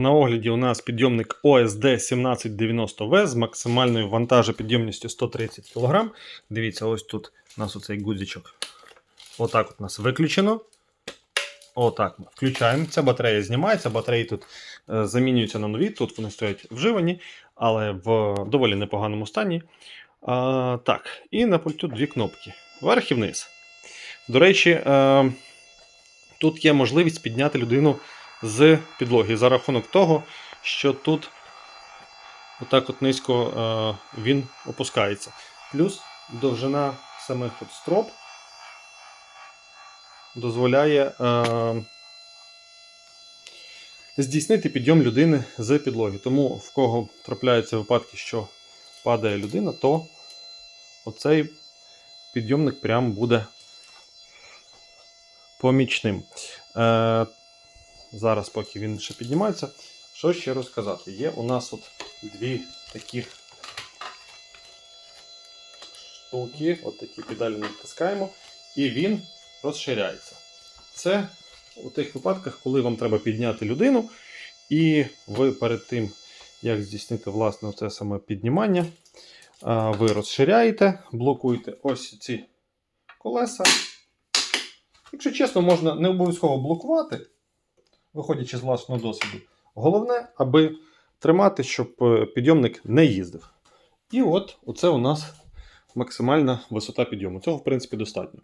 На огляді у нас підйомник OSD 1790V з максимальною вантажопідйомністю 130 кг. Дивіться, ось тут у нас оцей гудзичок. Отак от у нас виключено. Отак ми включаємо. Ця батарея знімається, батареї тут е, замінюються на нові, тут вони стоять вживані, але в доволі непоганому стані. А, так, і на пульту дві кнопки: вверх і вниз. До речі, е, тут є можливість підняти людину з підлоги за рахунок того, що тут отак от низько е, він опускається. Плюс довжина самих от строп дозволяє е, здійснити підйом людини з підлоги. Тому в кого трапляються випадки, що падає людина, то оцей підйомник прям буде помічним. Зараз, поки він ще піднімається, що ще розказати? Є у нас от дві таких штуки, от такі педалі натискаємо, і він розширяється. Це у тих випадках, коли вам треба підняти людину, і ви перед тим, як здійснити власне це саме піднімання, ви розширяєте, блокуєте ось ці колеса. Якщо чесно, можна не обов'язково блокувати, виходячи з власного досвіду. Головне, аби тримати, щоб е, підйомник не їздив. І от оце у нас максимальна висота підйому. Цього, в принципі, достатньо.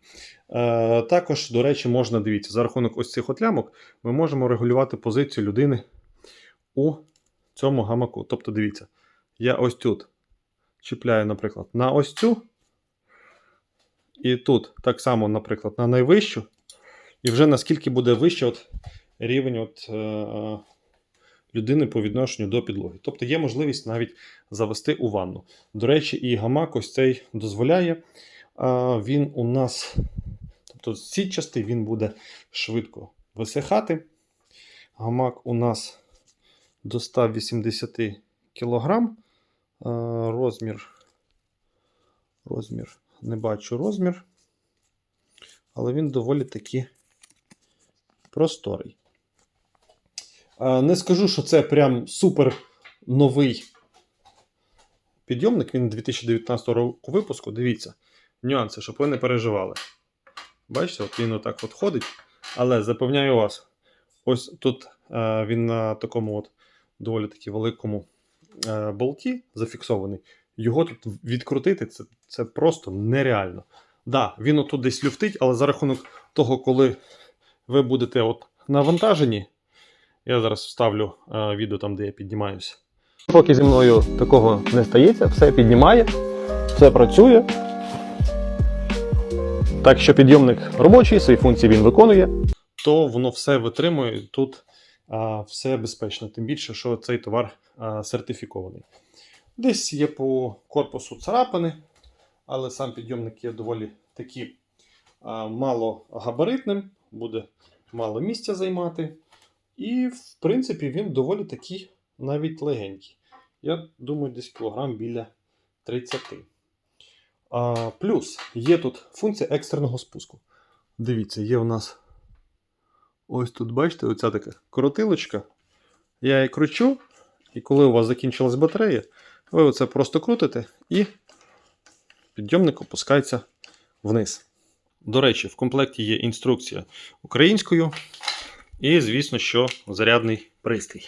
Е, також, до речі, можна дивіться, за рахунок ось цих от лямок ми можемо регулювати позицію людини у цьому гамаку. Тобто, дивіться, я ось тут чіпляю, наприклад, на ось цю. І тут так само, наприклад, на найвищу. І вже наскільки буде вище от рівень от, е, людини по відношенню до підлоги. Тобто є можливість навіть завести у ванну. До речі, і гамак ось цей дозволяє. А, він у нас, тобто з сітчастий, він буде швидко висихати. Гамак у нас до 180 кг. А, розмір. Розмір. Не бачу розмір. Але він доволі таки просторий. А, Не скажу, що це прям супер новий підйомник. Він 2019 року випуску. Дивіться, нюанси, щоб ви не переживали. Бачите, от він отак от ходить. Але запевняю вас, ось тут е, він на такому от доволі таки великому е, болті зафіксований. Його тут відкрутити це, це просто нереально. Да, він отут десь люфтить, але за рахунок того, коли ви будете от навантажені, я зараз вставлю е, відео там, де я піднімаюся. Поки зі мною такого не стається, все піднімає, все працює. Так що підйомник робочий, свої функції він виконує. то воно все витримує. Тут а, все безпечно. Тим більше, що цей товар а, сертифікований. Десь є по корпусу царапини, але сам підйомник є доволі таки а, малогабаритним, буде мало місця займати. І, в принципі, він доволі такий навіть легенький. Я думаю, десь кілограм біля 30. А, плюс є тут функція екстреного спуску. Дивіться, є у нас Ось тут, бачите, оця така крутилочка. Я її кручу, і коли у вас закінчилась батарея, ви оце просто крутите і підйомник опускається вниз. До речі, в комплекті є інструкція українською. І, звісно, що зарядний пристрій.